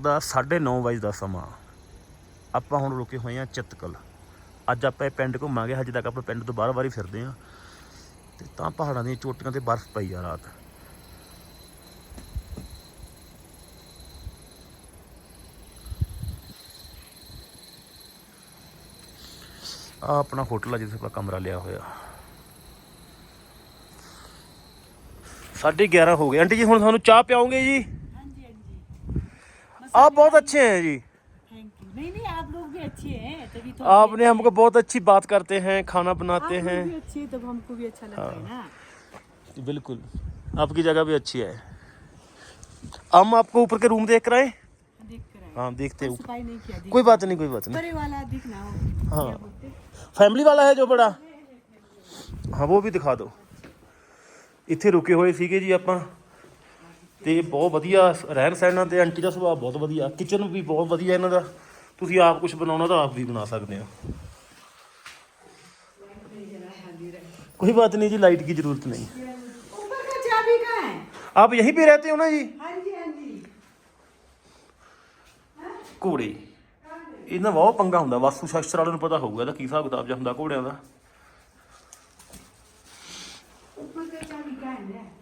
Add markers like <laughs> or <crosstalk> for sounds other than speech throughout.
ਦਾ 9:30 ਵਜੇ ਦਾ ਸਮਾਂ। ਆਪਾਂ ਹੁਣ ਰੁਕੇ ਹੋਏ ਆ ਚਿੱਤਕਲ। ਅੱਜ ਆਪਾਂ ਇਹ ਪਿੰਡ ਘੁੰਮਾਂਗੇ, ਹਜੇ ਤੱਕ ਆਪਾਂ ਪਿੰਡ ਤੋਂ ਬਾਹਰ ਵਾਰੀ ਫਿਰਦੇ ਆ ਤੇ ਤਾਂ ਪਹਾੜਾਂ ਦੀਆਂ ਚੋਟੀਆਂ ਤੇ ਬਰਫ਼ ਪਈ ਆ ਰਾਤ। ਆ ਆਪਣਾ ਹੋਟਲ ਆ ਜਿੱਥੇ ਆਪਾਂ ਕਮਰਾ ਲਿਆ ਹੋਇਆ। 11:30 ਹੋ ਗਏ। ਆਂਟੀ ਜੀ, ਹੁਣ ਤੁਹਾਨੂੰ ਚਾਹ ਪਿਆਉਂਗੇ ਜੀ? आप बहुत अच्छे हैं जी थैंक यू नहीं नहीं आप लोग भी अच्छे हैं तभी तो आपने हमको बहुत अच्छी बात करते हैं खाना आप बनाते लोग हैं भी अच्छे हैं, तब हमको भी अच्छा लगता है ना बिल्कुल आपकी जगह भी अच्छी है हम आपको ऊपर के रूम देख रहे हैं देख कर आए हाँ देखते हैं ऊपर सफाई नहीं किया देख कोई बात नहीं कोई बात नहीं बड़े वाला दिखना हो हाँ। क्या बोलते ਫੈਮਿਲੀ ਵਾਲਾ ਹੈ ਜੋ ਬੜਾ ਹਾਂ ਉਹ ਵੀ ਦਿਖਾ ਦਿਓ ਇੱਥੇ ਰੁਕੇ ਹੋਏ ਸੀਗੇ ਜੀ ਆਪਾਂ ਤੇ ਬਹੁਤ ਵਧੀਆ ਰਹਿਣ ਸਹਿਣ ਤੇ ਆਂਟੀ ਦਾ ਸੁਭਾਅ ਬਹੁਤ ਵਧੀਆ ਕਿਚਨ ਵੀ ਬਹੁਤ ਵਧੀਆ ਇਹਨਾਂ ਦਾ ਤੁਸੀਂ ਆਪ ਕੁਝ ਬਣਾਉਣਾ ਤਾਂ ਆਪ ਵੀ ਬਣਾ ਸਕਦੇ ਹੋ कोई बात नहीं जी लाइट की जरूरत नहीं ऊपर का चाबी कहाँ है आप यहीं पे रहते हो ना जी हाँ जी हाँ जी ਘੋੜੇ ਇਹਨਾਂ ਬਹੁਤ ਪੰਗਾ ਹੁੰਦਾ ਵਾਸਤੂ ਸ਼ਾਸਤਰ ਵਾਲਿਆਂ ਨੂੰ ਪਤਾ ਹੋਊਗਾ ਇਹਦਾ ਕੀ ਹਿਸਾਬ ਕਿਤਾਬ ਜਿਹਾ ਹੁੰਦਾ ਘੋੜਿਆਂ ਦਾ ऊपर का चाबी कहाँ है दुर्गा नंबर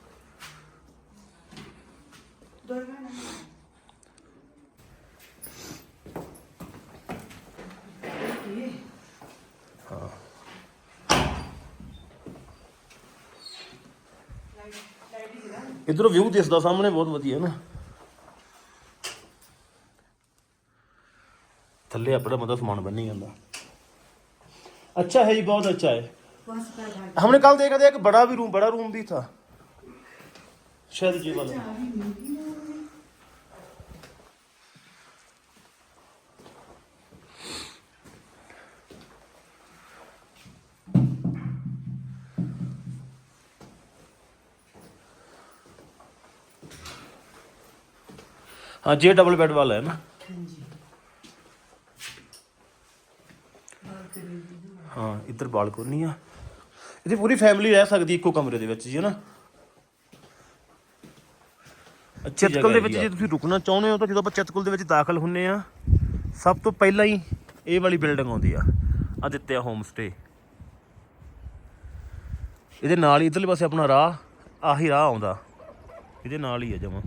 ਇਧਰੋਂ ਵਿਊ ਦਿਸਦਾ ਸਾਹਮਣੇ ਬਹੁਤ ਵਧੀਆ ਨਾ ਥੱਲੇ ਆਪਣਾ ਮਤਲਬ ਸਮਾਨ ਬੰਨੀ ਜਾਂਦਾ अच्छा है जी बहुत अच्छा है वहाँ से पैर ढाल हमने कल देखा था एक बड़ा भी रूम बड़ा रूम भी था शायद ये वाला ਹਾਂ ਜੇ ਡਬਲ ਬੈੱਡ ਵਾਲਾ ਹੈ ਨਾ। ਹਾਂਜੀ। ਹਾਂ ਇੱਧਰ ਬਾਲਕੋਨੀ ਆ। ਇਹਦੀ ਪੂਰੀ ਫੈਮਿਲੀ ਰਹਿ ਸਕਦੀ ਇੱਕੋ ਕਮਰੇ ਦੇ ਵਿੱਚ ਜੀ ਹਨਾ ਚਤਕਲ ਦੇ ਵਿੱਚ ਜੇ ਤੁਸੀਂ ਰੁਕਣਾ ਚਾਹੁੰਦੇ ਹੋ ਤਾਂ ਜਦੋਂ ਆਪਾਂ ਚਤਕਲ ਦੇ ਵਿੱਚ ਦਾਖਲ ਹੁੰਨੇ ਆ ਸਭ ਤੋਂ ਪਹਿਲਾਂ ਹੀ ਇਹ ਵਾਲੀ ਬਿਲਡਿੰਗ ਆਉਂਦੀ ਆ ਦਿੱਤੇ ਆ ਹੋਮ ਸਟੇ ਇਹਦੇ ਨਾਲ ਹੀ ਇਧਰਲੇ ਪਾਸੇ ਆਪਣਾ ਰਾਹ ਆਹੀ ਰਾਹ ਆਉਂਦਾ। ਇਹਦੇ ਨਾਲ ਹੀ ਆ ਜਮਾ।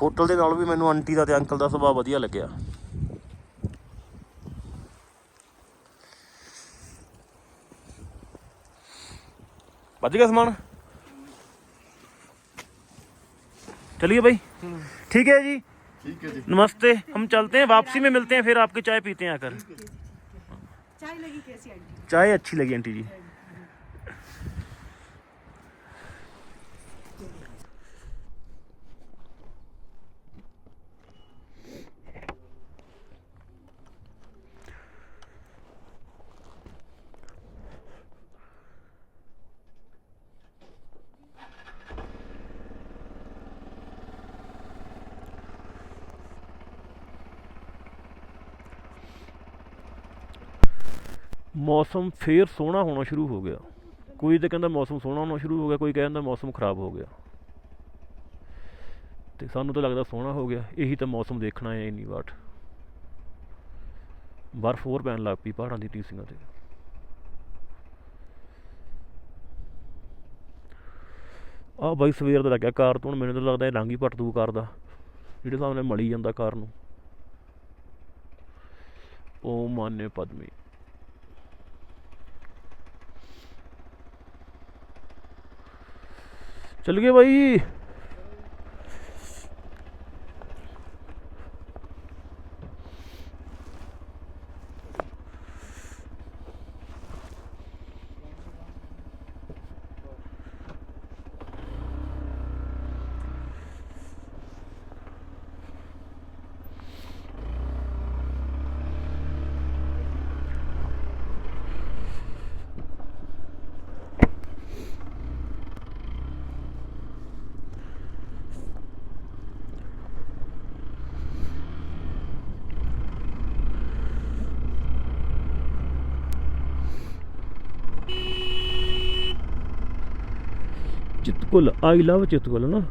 ਹੋਟਲ ਦੇ ਨਾਲ ਵੀ ਮੈਨੂੰ ਆਂਟੀ ਦਾ ਤੇ ਅੰਕਲ ਦਾ ਸੁਭਾਅ ਵਧੀਆ ਲੱਗਿਆ बच गया सामान चलिए भाई ठीक है जी ठीक है जी नमस्ते हम चलते हैं वापसी में मिलते हैं फिर आपकी चाय पीते हैं आकर चाय लगी कैसी आंटी चाय अच्छी लगी आंटी जी ਮੌਸਮ ਫੇਰ ਸੋਹਣਾ ਹੋਣਾ ਸ਼ੁਰੂ ਹੋ ਗਿਆ। ਕੋਈ ਤਾਂ ਕਹਿੰਦਾ ਮੌਸਮ ਸੋਹਣਾ ਹੋਣਾ ਸ਼ੁਰੂ ਹੋ ਗਿਆ, ਕੋਈ ਕਹਿੰਦਾ ਮੌਸਮ ਖਰਾਬ ਹੋ ਗਿਆ। ਤੇ ਸਾਨੂੰ ਤਾਂ ਲੱਗਦਾ ਸੋਹਣਾ ਹੋ ਗਿਆ, ਇਹੀ ਤਾਂ ਮੌਸਮ ਦੇਖਣਾ ਹੈ, ਇੰਨੀ ਵਾਟ। ਬਰਫ਼ ਹੋਰ ਪੈਣ ਲੱਗ ਪਈ ਪਹਾੜਾਂ ਦੀ ਟੀਸੀਆਂ ਤੇ। ਆ ਬਾਈ ਸਵੇਰ ਦਾ ਲੱਗਿਆ ਕਾਰ ਤੋਂ ਹੁਣ ਮੈਨੂੰ ਤਾਂ ਲੱਗਦਾ ਇਹ ਰੰਗ ਹੀ ਪੱਟ ਦੂ ਕਾਰ ਦਾ। ਜਿਹੜੇ ਸਾਹਮਣੇ ਮਲੀ ਜਾਂਦਾ ਕਾਰ ਨੂੰ। ਓ ਮਾਨੇ ਪਦਮੀ। ਚੱਲ ਗਏ ਬਾਈ। भाई ਚਿਤਕੁਲ ਆਈ ਲਵ ਚਿਤਕੁਲ ਨਾ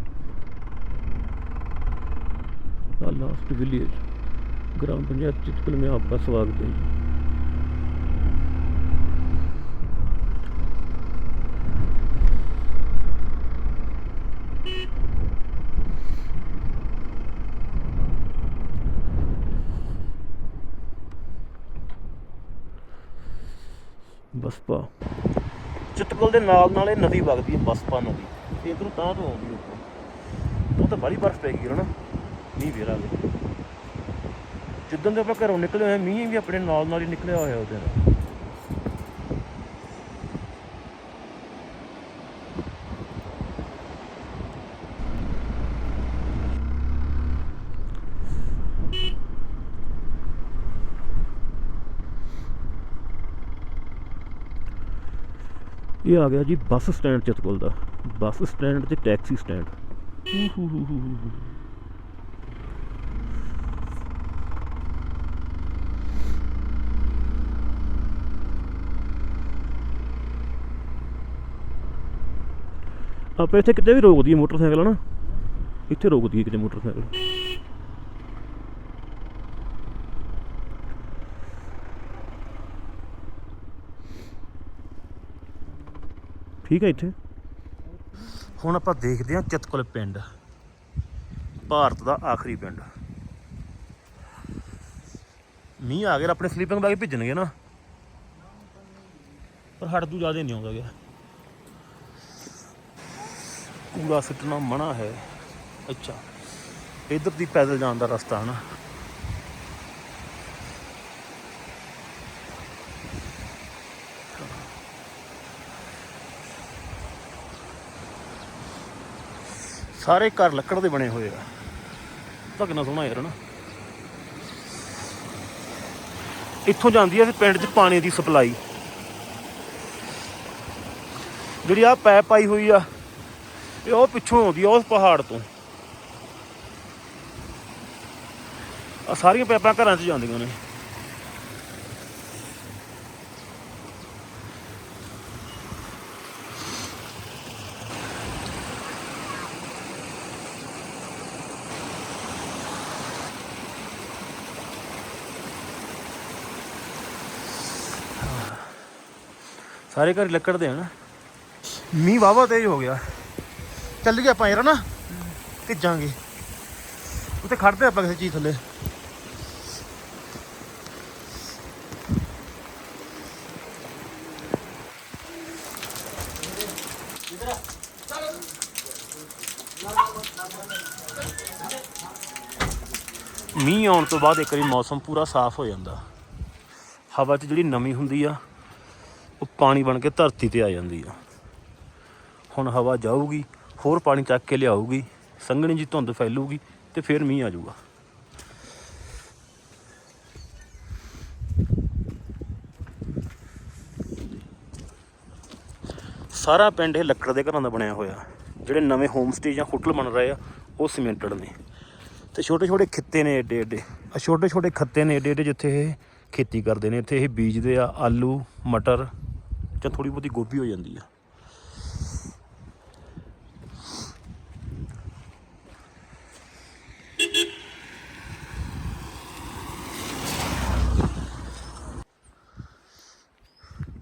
ਆ ਲਾਸਟ ਵਿਲੇਜ ग्राम पंचायत चितकुल में आपका स्वागत है जी ਬਸਪਾ ਚਿਤਕੁਲ ਦੇ ਨਾਲ ਨਾਲ ਇਹ ਨਦੀ ਵਗਦੀ ਹੈ ਬਸਪਾ ਨਦੀ ਤੇ ਇਧਰੋਂ ਤਾਂ ਤੋਂ ਆਉਂਦੀ ਉੱਪਰ। ਉਹ ਤਾਂ ਬੜੀ ਬਰਫ਼ ਪੈ ਗਈ ਹਨਾ ਨਾ, ਮੀਂਹ ਵੇਰਾ ਦੇ ਜਿੱਦਣ ਦੇ ਆਪਾਂ ਘਰੋਂ ਨਿਕਲੇ ਹੋਏ ਮੀਂਹ ਵੀ ਆਪਣੇ ਨਾਲ ਨਾਲ ਹੀ ਨਿਕਲਿਆ ਹੋਇਆ ਉਹਦੇ ਨਾਲ। ਇਹ ਆ ਗਿਆ ਜੀ ਬੱਸ ਸਟੈਂਡ ਚਤਕੁਲ ਦਾ। ਬੱਸ ਸਟੈਂਡ ਤੇ ਟੈਕਸੀ ਸਟੈਂਡ। ਆਪਾਂ ਇੱਥੇ ਕਿਤੇ ਵੀ ਰੋਕਦੀ ਦਈਏ ਮੋਟਰਸਾਈਕਲ ਨਾ ਇੱਥੇ ਰੋਕਦੀ ਕਿਤੇ ਮੋਟਰਸਾਈਕਲ। ਠੀਕ ਹੈ ਇੱਥੇ? ਹੁਣ ਆਪਾਂ ਦੇਖਦੇ ਹਾਂ ਚਿਤਕੁਲ ਪਿੰਡ, ਭਾਰਤ ਦਾ ਆਖਰੀ ਪਿੰਡ। ਮੀਂਹ ਆ ਗਿਆ, ਆਪਣੇ ਸਲੀਪਿੰਗ ਬੈਗ ਭਿੱਜਣਗੇ ਨਾ। ਪਰ ਹਟ ਤੂੰ ਜ਼ਿਆਦਾ ਨਹੀਂ ਆਉਂਦਾ ਗਿਆ। ਕੂੜਾ ਸੁੱਟਣਾ ਮਨਾ ਹੈ। ਅੱਛਾ, ਇਧਰ ਦੀ ਪੈਦਲ ਜਾਣ ਦਾ ਰਸਤਾ ਹੈ ਸਾਰੇ ਘਰ ਲੱਕੜ ਦੇ ਬਣੇ ਹੋਏ ਆ। ਤਾਂ ਕਿੰਨਾ ਸੋਹਣਾ ਯਾਰ ਨਾ? ਇੱਥੋਂ ਜਾਂਦੀ ਹੈ ਪਿੰਡ 'ਚ ਪਾਣੀ ਦੀ ਸਪਲਾਈ। ਜਿਹੜੀ ਆ ਪੈਪ ਪਾਈ ਹੋਈ ਆ, ਇਹ ਉਹ ਪਿੱਛੋਂ ਆਉਂਦੀ ਆ, ਉਸ ਪਹਾੜ ਤੋਂ। ਆ ਸਾਰੀਆਂ ਪੈਪਾਂ ਘਰਾਂ 'ਚ ਜਾਂਦੀਆਂ ਨੇ। ਸਾਰੇ ਘਰ ਲੱਕੜ ਦੇ ਹਨ ਮੀਂਹ ਵਾਵਾ ਤੇਜ਼ ਹੋ ਗਿਆ। ਚੱਲ ਗਿਆ ਆਪਾਂ ਯਾਰ ਨਾ ਭਿੱਜਾਂਗੇ। ਉੱਤੇ ਖੜਦੇ ਆਪਾਂ ਕਿਸੇ ਚੀਜ਼ ਥੱਲੇ। ਮੀਂਹ ਆਉਣ ਤੋਂ ਬਾਅਦ ਇੱਕ ਵਾਰੀ ਮੌਸਮ ਪੂਰਾ ਸਾਫ਼ ਹੋ ਜਾਂਦਾ। ਹਵਾ 'ਚ ਜਿਹੜੀ ਨਮੀ ਹੁੰਦੀ ਆ, ਉਹ ਪਾਣੀ ਬਣ ਕੇ ਧਰਤੀ ਤੇ ਆ ਜਾਂਦੀ ਆ। ਹੁਣ ਹਵਾ ਜਾਊਗੀ, ਹੋਰ ਪਾਣੀ ਚੱਕ ਕੇ ਲਿਆਊਗੀ, ਸੰਘਣੀ ਜੀ ਧੁੰਦ ਫੈਲੂਗੀ ਤੇ ਫਿਰ ਮੀਂਹ ਆ ਜਾਊਗਾ। ਸਾਰਾ ਪਿੰਡ ਇਹ ਲੱਕੜ ਦੇ ਘਰਾਂ ਦਾ ਬਣਿਆ ਹੋਇਆ। ਜਿਹੜੇ ਨਵੇਂ ਹੋਮ ਸਟੇ ਜਾਂ ਹੋਟਲ ਬਣ ਰਹੇ ਆ, ਉਹ ਸੀਮੈਂਟਡ ਨੇ। ਤੇ ਛੋਟੇ ਛੋਟੇ ਖਿੱਤੇ ਨੇ ਏਡੇ ਏਡੇ ਆ ਛੋਟੇ ਛੋਟੇ ਖੱਤੇ ਨੇ ਏਡੇ ਏਡੇ ਜਿੱਥੇ ਇਹ ਖੇਤੀ ਕਰਦੇ ਨੇ। ਇੱਥੇ ਇਹ ਬੀਜਦੇ ਆ ਆਲੂ, ਮਟਰ ਜਾਂ ਥੋੜੀ ਬਹੁਤੀ ਗੋਭੀ ਹੋ ਜਾਂਦੀ ਆ।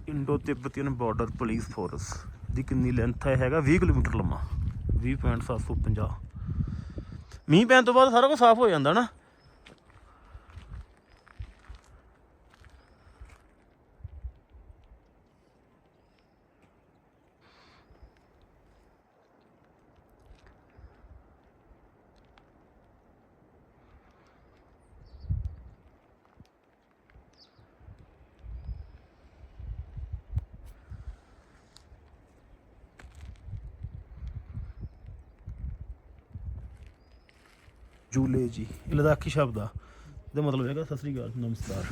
Indo Tibetan border police force ਦੀ ਕਿੰਨੀ ਲੈਂਥ ਹੈ, ਹੈਗਾ 20 ਕਿਲੋਮੀਟਰ ਲੰਮਾ। 20.750 ਮੀਂਹ ਪੈਣ ਤੋਂ ਬਾਅਦ ਸਾਰਾ ਕੁਝ ਸਾਫ਼ ਹੋ ਜਾਂਦਾ ਨਾ। ਜੂਲੇ ਜੀ ਇਹ ਲਦਾਖੀ ਸ਼ਬਦ ਆ। ਇਹਦਾ ਮਤਲਬ ਹੈਗਾ, ਸਤਿ ਸ੍ਰੀ ਅਕਾਲ, ਨਮਸਕਾਰ।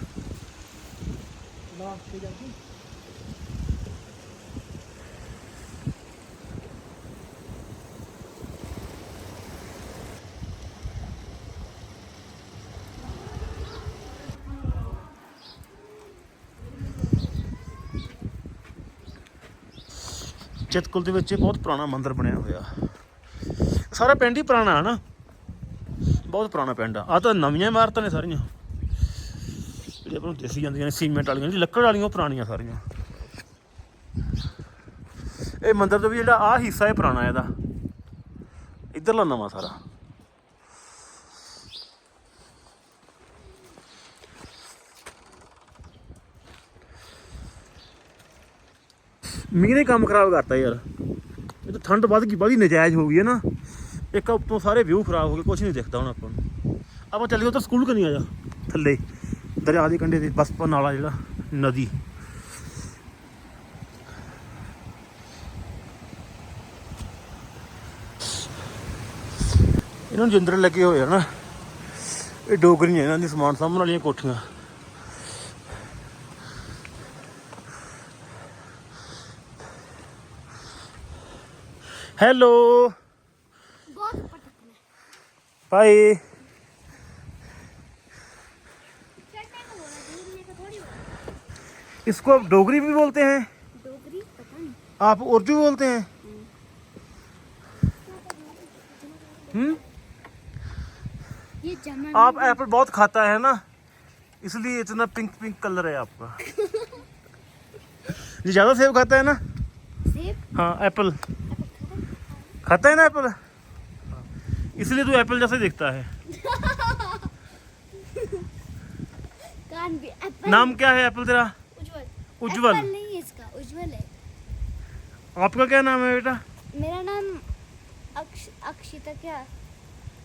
ਚਿਤਕੁਲ ਦੇ ਵਿੱਚ ਬਹੁਤ ਪੁਰਾਣਾ ਮੰਦਿਰ ਬਣਿਆ ਹੋਇਆ। ਸਾਰਾ ਪਿੰਡ ਹੀ ਪੁਰਾਣਾ, ਹੈ ਨਾ? ਬਹੁਤ ਪੁਰਾਣਾ ਪਿੰਡ ਆ। ਆ ਤਾਂ ਨਵੀਆਂ ਇਮਾਰਤਾਂ ਨੇ ਸਾਰੀਆਂ। ਜਿਹੜੇ ਆਪਾਂ ਨੂੰ ਦਿਸੀ ਜਾਂਦੀਆਂ ਨੇ, ਸੀਮੈਂਟ ਵਾਲੀਆਂ ਜਿਹੜੀ ਲੱਕੜ ਵਾਲੀਆਂ, ਉਹ ਪੁਰਾਣੀਆਂ ਸਾਰੀਆਂ। ਇਹ ਮੰਦਿਰ ਦਾ ਵੀ ਜਿਹੜਾ ਆ ਹਿੱਸਾ ਹੈ ਪੁਰਾਣਾ ਇਹਦਾ। ਇੱਧਰਲਾ ਨਵਾਂ ਸਾਰਾ। ਮੀਂਹ ਨੇ ਕੰਮ ਖਰਾਬ ਕਰਤਾ ਯਾਰ। ਇਹ ਤਾਂ ਠੰਡ ਵੱਧ ਗਈ ਬਾਹਲੀ ਨਜਾਇਜ਼ ਹੋ ਗਈ ਹੈ ਨਾ। ਇੱਕ ਉੱਤੋਂ ਸਾਰੇ ਵਿਊ ਖਰਾਬ ਹੋ ਗਏ ਕੁਝ ਨਹੀਂ ਦਿਖਦਾ ਹੁਣ ਆਪਾਂ ਨੂੰ। ਆਪਾਂ ਚੱਲ ਚੱਲੀਏ ਉਧਰ ਸਕੂਲ ਕਨੀ ਆ ਜਾ। ਥੱਲੇ, ਦਰਿਆ ਦੇ ਕੰਢੇ ਤੇ, ਬਸ ਪਾ ਨਾਲਾ ਜਿਹੜਾ, ਨਦੀ। ਇਹਨਾਂ ਨੂੰ ਜਿੰਦਰ ਲੱਗੇ ਹੋਏ ਆ ਨਾ। ਇਹ ਡੋਗਰੀਆਂ ਇਹਨਾਂ ਦੀ ਸਮਾਨ ਸਾਹਮਣ ਵਾਲੀਆਂ ਕੋਠੀਆਂ। ਹੈਲੋ। बोला इसको आप डोगरी भी बोलते हैं? डोगरी? पता नहीं। आप उर्दू बोलते हैं? हम्म। ये आप एप्पल बहुत खाता है ना? इसलिए इतना पिंक पिंक कलर है आपका। <laughs> ये ज़्यादा सेब खाता है ना? सेब? हाँ एप्पल। खाता है ना एप्पल? इसलिए तू एप्पल जैसे दिखता है। कान भी एप्पल नाम क्या है एप्पल तेरा? उज्जवल। उज्जवल। नहीं इसका उज्जवल है। आपका क्या नाम है बेटा? मेरा नाम अक्ष अक्षिता क्या?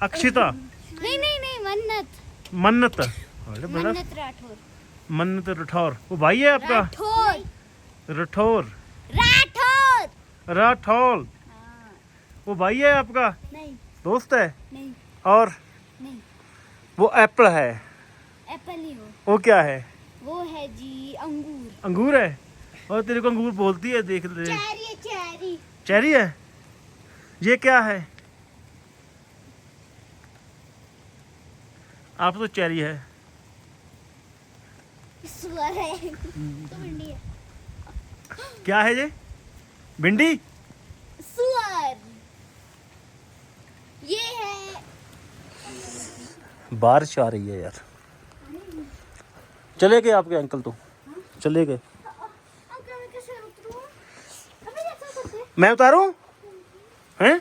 अक्षिता। नहीं नहीं नहीं मन्नत। मन्नत। अरे बड़ा। मन्नत राठौर। मन्नत राठौर। वो भाई है आपका? राठौर। राठौर। राठौर। राठौर। हाँ, वो भाई है आपका? नहीं। दोस्त है? नहीं। और? नहीं। वो एप्पल है। एप्पल ही हो। वो क्या है? वो है जी अंगूर। अंगूर है? और तेरे को अंगूर बोलती है देख ले। चेरी है चेरी। चेरी है? ये क्या है? आप तो चेरी है। है। तो भिंडी है। क्या है ये? भिंडी? सुअर। ये है। बारिश आ रही है यार। चले गए आपके अंकल तो। चले गए। मैं उतारू? हैं?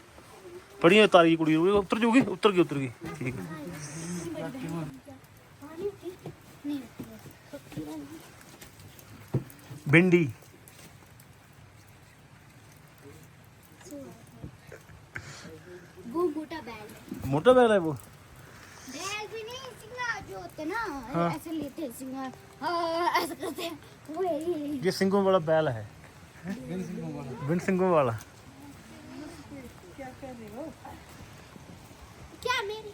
बड़ी उतारी कुड़ी। उतर जूगी उतर गई उतर गई। ठीक है। भिंडी वो मोटा बैल है मोटा बैल है वो। हाँ। ये सिंगों वाला बैल है। बिन सिंगों वाला। क्या कर रहे हो क्या मेरी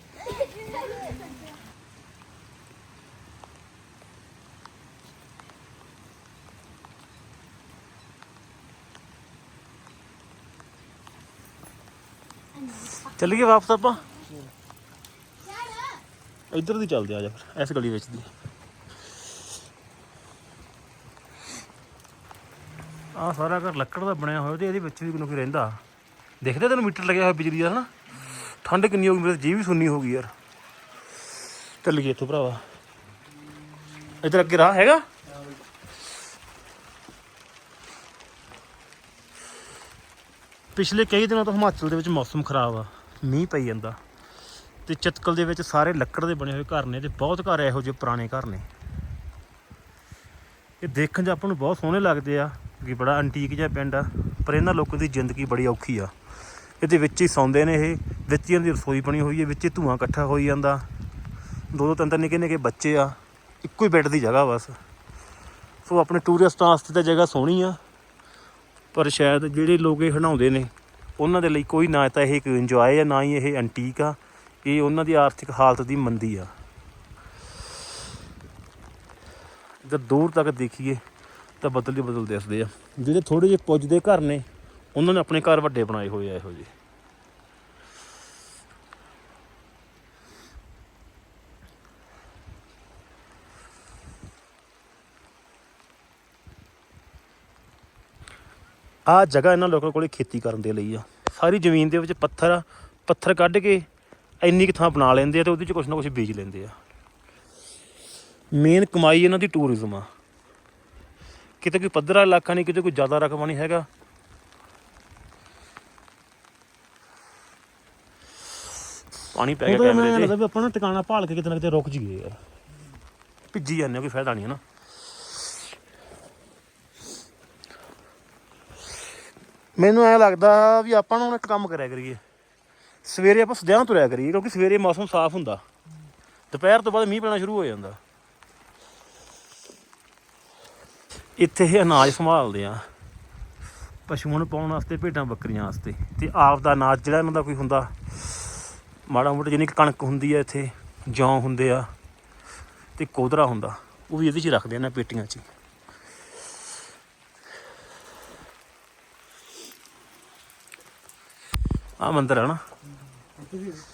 चलिए वापस आप। ਇੱਧਰ ਦੀ ਚੱਲਦੇ ਆ ਜਾ ਫਿਰ, ਇਸ ਗਲੀ ਵਿੱਚ ਦੀ। ਆ ਸਾਰਾ ਘਰ ਲੱਕੜ ਦਾ ਬਣਿਆ ਹੋਇਆ ਤੇ ਇਹਦੇ ਵਿੱਚ ਵੀ ਕੋਈ ਰਹਿੰਦਾ। ਦੇਖਦੇ ਤੈਨੂੰ ਮੀਟਰ ਲੱਗਿਆ ਹੋਇਆ ਬਿਜਲੀ ਦਾ ਹਨਾ? ਠੰਡ ਕਿੰਨੀ ਹੋ ਗਈ, ਮੇਰੇ ਜੀ ਵੀ ਸੁੰਨੀ ਹੋ ਗਈ ਯਾਰ। ਚੱਲੀਏ ਇੱਥੋਂ ਭਰਾਵਾ। ਇੱਧਰ ਅੱਗੇ ਰਾਹ ਹੈਗਾ? ਪਿਛਲੇ ਕਈ ਦਿਨਾਂ ਤੋਂ ਹਿਮਾਚਲ ਦੇ ਵਿੱਚ ਮੌਸਮ ਖਰਾਬ ਆ, ਮੀਂਹ ਪਈ ਜਾਂਦਾ। ਤੇ ਚਤਕਲ ਦੇ ਵਿੱਚ ਸਾਰੇ ਲੱਕੜ ਦੇ ਬਣੇ ਹੋਏ ਘਰ ਨੇ ਤੇ ਬਹੁਤ ਘਰ ਇਹੋ ਜਿਹੇ ਪੁਰਾਣੇ ਘਰ ਨੇ। ਇਹ ਦੇਖਣ 'ਚ ਆਪਾਂ ਨੂੰ ਬਹੁਤ ਸੋਹਣੇ ਲੱਗਦੇ ਆ ਕਿ ਬੜਾ ਐਂਟੀਕ ਜਿਹਾ ਪਿੰਡ ਆ, ਪਰ ਇਹਨਾਂ ਲੋਕਾਂ ਦੀ ਜ਼ਿੰਦਗੀ ਬੜੀ ਔਖੀ ਆ। ਇਹਦੇ ਵਿੱਚ ਹੀ ਸੌਂਦੇ ਨੇ ਇਹ, ਵਿੱਚ ਹੀ ਇਹਨਾਂ ਦੀ ਰਸੋਈ ਬਣੀ ਹੋਈ ਹੈ ਵਿੱਚ ਹੀ ਧੂਆਂ ਇਕੱਠਾ ਹੋਈ ਜਾਂਦਾ। ਦੋ ਦੋ ਤਿੰਨ ਤਿੰਨ ਨਿੱਕੇ ਨਿੱਕੇ ਬੱਚੇ ਆ, ਇੱਕੋ ਹੀ ਬੈੱਡ ਦੀ ਜਗ੍ਹਾ ਬਸ। ਸੋ ਆਪਣੇ ਟੂਰਿਸਟਾਂ ਵਾਸਤੇ ਤਾਂ ਜਗ੍ਹਾ ਸੋਹਣੀ ਆ, ਪਰ ਸ਼ਾਇਦ ਜਿਹੜੇ ਲੋਕ ਇਹ ਹਣਾਉਂਦੇ ਨੇ, ਉਹਨਾਂ ਦੇ ਲਈ ਕੋਈ ਨਾ ਤਾਂ ਇਹ ਇੱਕ ਇੰਜੋਏ ਆ, ਨਾ ਹੀ ਇਹ ਐਂਟੀਕ ਆ। ਇਹ ਉਹਨਾਂ ਦੀ ਆਰਥਿਕ ਹਾਲਤ ਦੀ ਮੰਦੀ ਆ। ਜਦ ਦੂਰ ਤੱਕ ਦੇਖੀਏ ਤਾਂ ਬਦਲ ਹੀ ਬਦਲ ਦਿਸਦੇ ਆ। ਜਿਹੜੇ ਥੋੜੇ ਜਿਹੇ ਪੁੱਜਦੇ ਘਰ ਨੇ, ਉਹਨਾਂ ਨੇ ਆਪਣੇ ਘਰ ਵੱਡੇ ਬਣਾਏ ਹੋਏ ਆ ਇਹੋ ਜਿਹੇ। ਆ ਜਗ੍ਹਾ ਇਹਨਾਂ ਲੋਕਾਂ ਕੋਲੇ ਖੇਤੀ ਕਰਨ ਦੇ ਲਈ ਆ। ਸਾਰੀ ਜ਼ਮੀਨ ਦੇ ਵਿੱਚ ਪੱਥਰ ਆ, ਪੱਥਰ ਕੱਢ ਕੇ ਇੰਨੀ ਕੁ ਥਾਂ ਬਣਾ ਲੈਂਦੇ ਆ ਤੇ ਉਹਦੇ ਚ ਕੁਛ ਨਾ ਕੁਛ ਬੀਜ ਲੈਂਦੇ ਆ। ਮੇਨ ਕਮਾਈ ਇਹਨਾਂ ਦੀ ਟੂਰਿਜ਼ਮ ਆ। ਕਿਤੇ ਕੋਈ ਪੱਧਰਾ ਇਲਾਕਾ ਨਹੀਂ ਕਿਤੇ ਕੋਈ ਜ਼ਿਆਦਾ ਰਕਬਾ ਨਹੀਂ ਹੈਗਾ। ਪਾਣੀ ਪੈ ਗਿਆ ਕੈਮਰੇ ਤੇ। ਲੱਗਦਾ ਵੀ ਆਪਾਂ ਨਾ ਟਿਕਾਣਾ ਭਾਲ ਕੇ ਕਿਤੇ ਨਾ ਕਿਤੇ ਰੁਕ ਜੀਏ ਯਾਰ। ਭਿੱਜੀ ਜਾਂਦੇ ਕੋਈ ਫਾਇਦਾ ਨਹੀਂ ਹੈ ਨਾ। ਮੈਨੂੰ ਐ ਲੱਗਦਾ ਵੀ ਆਪਾਂ ਨੂੰ ਹੁਣ ਇੱਕ ਕੰਮ ਕਰਿਆ ਕਰੀਏ। ਸਵੇਰੇ ਆਪਾਂ ਸਦਿਆਂ ਤੁਰਿਆ ਕਰੀਏ, ਕਿਉਂਕਿ ਸਵੇਰੇ ਮੌਸਮ ਸਾਫ਼ ਹੁੰਦਾ। ਦੁਪਹਿਰ ਤੋਂ ਬਾਅਦ ਮੀਂਹ ਪੈਣਾ ਸ਼ੁਰੂ ਹੋ ਜਾਂਦਾ। ਇੱਥੇ ਇਹ ਅਨਾਜ ਸੰਭਾਲਦੇ ਆ। ਪਸ਼ੂਆਂ ਨੂੰ ਪਾਉਣ ਵਾਸਤੇ, ਭੇਡਾਂ ਬੱਕਰੀਆਂ ਵਾਸਤੇ। ਤੇ ਆਪ ਦਾ ਅਨਾਜ ਜਿਹੜਾ ਇਹਨਾਂ ਦਾ ਕੋਈ ਹੁੰਦਾ, ਮਾੜਾ ਮੋਟਾ ਜਿੰਨੀ ਕਣਕ ਹੁੰਦੀ ਹੈ ਇੱਥੇ, ਜੌਂ ਹੁੰਦੇ ਆ, ਤੇ ਕੋਦਰਾ ਹੁੰਦਾ, ਉਹ ਵੀ ਇਹਦੇ 'ਚ ਰੱਖਦੇ ਆ ਨਾ ਪੇਟੀਆਂ 'ਚ ਹੀ। ਆਹ ਮੰਦਰ ਹੈ ਨਾ। ਬੱਦਲੇ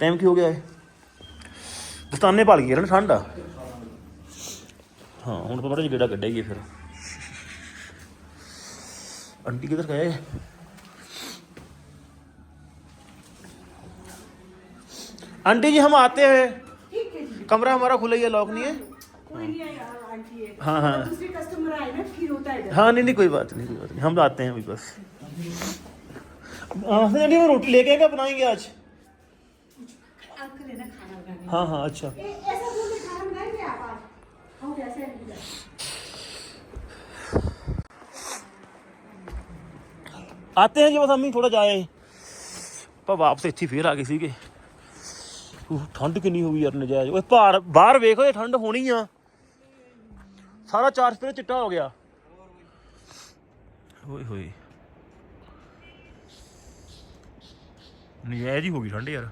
ਟਾਈਮ ਕੀ ਹੋ ਗਿਆ ਹੈ ਦਸਤਾਨੇ ਭਲ ਗਏ ਨਾ ਠੰਡ ਆ ਹਾਂ ਹੁਣ ਪਤਾ ਨਹੀਂ ਕਿਹੜਾ ਕੱਢੇਗੀ ਫਿਰ ਆਂਟੀ किधर गए आंटी जी हम आते हैं ठीक है जी कमरा हमारा खुला ही है लॉक नहीं है कोई नहीं आया आंटी है हाँ हाँ दूसरे कस्टमर आए ना फिर होता है हाँ नहीं नहीं कोई बात नहीं कोई बात नहीं हम तो आते हैं अभी बस हाँ आंटी वो रोटी लेके क्या बनाएंगे आज अंकल है ना खाना बनाने हाँ हाँ अच्छा ए, ऐसा बोल के खाना बनाएंगे आप आज हम कैसे हैं ਆਤੇ ਹਾਂ ਜੀ ਬਸ ਅੰਮੀ ਥੋੜਾ ਜਾਏ ਆਪਾਂ ਵਾਪਸ ਇੱਥੇ ਹੀ ਫੇਰ ਆ ਗਏ ਸੀਗੇ ਉਹ ਠੰਡ ਕਿੰਨੀ ਹੋ ਗਈ ਯਾਰ ਨਜਾਇਜ਼ ਓਏ ਭਾਰ ਬਾਹਰ ਵੇਖੋ ਇਹ ਠੰਡ ਹੋਣੀ ਆ ਸਾਰਾ ਚਾਰ ਸਪੇਰੇ ਚਿੱਟਾ ਹੋ ਗਿਆ ਓਏ ਹੋਏ ਨਜਾਇਜ਼ ਹੀ ਹੋ ਗਈ ਠੰਡ ਯਾਰ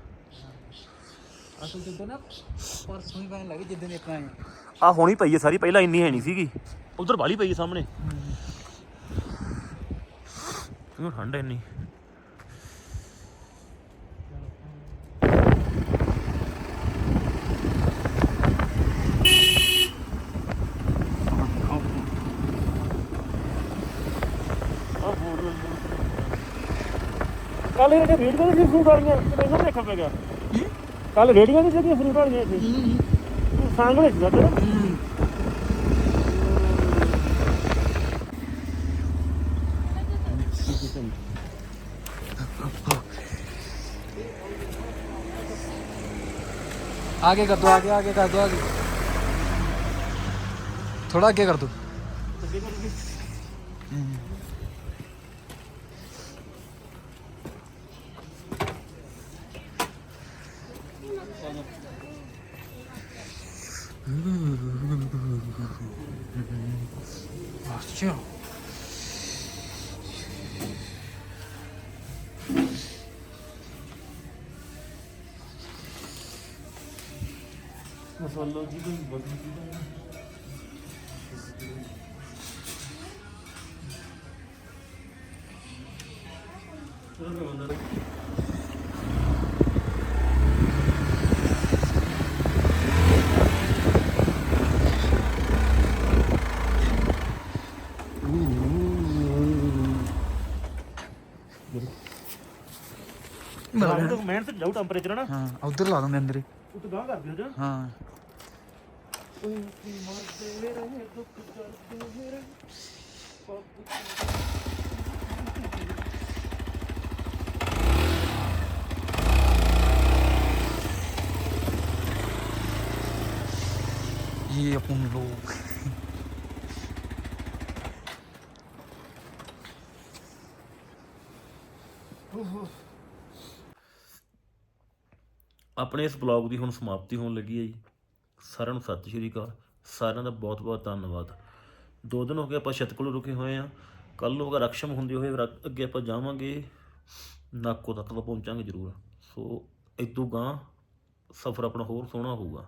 ਅਸਲ ਜਿੱਦਾਂ ਨਾ ਪਰਸੋਂ ਹੀ ਪੈਣ ਲੱਗੀ ਜਿੱਦਣ ਇੱਕ ਆਏ ਆ ਹੋਣੀ ਪਈ ਹੈ ਸਾਰੀ ਪਹਿਲਾਂ ਇੰਨੀ ਹੈ ਨਹੀਂ ਸੀਗੀ। ਉਧਰ ਬਾਲੀ ਪਈ ਹੈ ਸਾਹਮਣੇ। ਕਿਉਂ ਠੰਡ ਹੈ ਇੰਨੀ? ਕੱਲ ਇਹ ਰੇੜੀਆਂ ਦੀ ਫਰੂਟ ਵਾਲੀਆਂ ਇਹਨਾਂ ਦੇਖਣ ਪੈ ਗਿਆ। ਕੱਲ ਰੇੜੀਆਂ ਦੀ ਸੀਗੀਆਂ ਫਰੂਟ ਵਾਲੀਆਂ ਇੱਥੇ ਸਾਹਮਣੇ ਸੀ ਨਾ आगे कर दो आगे आगे कर दो आगे थोड़ा आगे कर दो ਮਸਾਲਾ ਜੀ ਕੋਈ ਵਧੀਆ ਮਿਹਨਤ ਤੇ ਜਾਊ ਟੈਂਪਰੇਚਰ ਨਾ। ਹਾਂ ਉਧਰ ਲਾ ਦਾਂਗੇ ਅੰਦਰ ਹੀ। ਉਹ ਤਾਂ ਗਾਂ ਕਰ ਦਿਓ ਜਾ? ਹਾਂ। ये अपन लोग ਆਪਣੇ ਇਸ ਬਲੌਗ ਦੀ ਹੁਣ ਸਮਾਪਤੀ ਹੋਣ ਲੱਗੀ ਹੈ ਜੀ ਸਾਰਿਆਂ ਨੂੰ ਸਤਿ ਸ਼੍ਰੀ ਅਕਾਲ। ਸਾਰਿਆਂ ਦਾ ਬਹੁਤ ਬਹੁਤ ਧੰਨਵਾਦ। ਦੋ ਦਿਨ ਹੋ ਗਏ ਆਪਾਂ ਛਤਕੁਲ ਰੁਕੇ ਹੋਏ ਆ ਕੱਲ ਨੂੰ ਅਗਰ ਅਕਸ਼ਮ ਹੁੰਦੀ ਹੋਏ ਅੱਗੇ ਆਪਾਂ ਜਾਵਾਂਗੇ। ਨਾਕੋ ਤੱਕ ਤਾਂ ਪਹੁੰਚਾਂਗੇ ਜ਼ਰੂਰ। ਸੋ ਇਦੋਂ ਗਾਂ ਸਫ਼ਰ ਆਪਣਾ ਹੋਰ ਸੋਹਣਾ ਹੋਊਗਾ।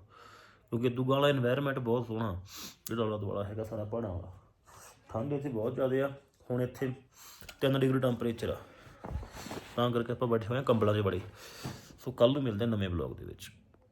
ਕਿਉਂਕਿ ਦੁਗਾ ਵਾਲਾ এনवायरमेंਟ ਬਹੁਤ ਸੋਹਣਾ। ਜਿਹੜਾ ਆਲਾ ਦੁਆਲਾ ਹੈਗਾ ਸਾਰਾ ਪਹਾੜਾਂ ਵਾਲਾ ਠੰਡ ਇੱਥੇ ਬਹੁਤ ਜ਼ਿਆਦਾ ਆ। ਹੁਣ ਇੱਥੇ 3 ਡਿਗਰੀ ਟੈਂਪਰੇਚਰ ਆ। ਤਾਂ ਕਰਕੇ ਆਪਾਂ ਬੈਠੇ ਹੋਏ ਆ ਕੰਬਲਾਂ 'ਚ ਬੜੇ। ਸੋ ਕੱਲ ਨੂੰ ਮਿਲਦੇ ਆ ਨਵੇਂ ਬਲੌਗ ਦੇ ਵਿੱਚ।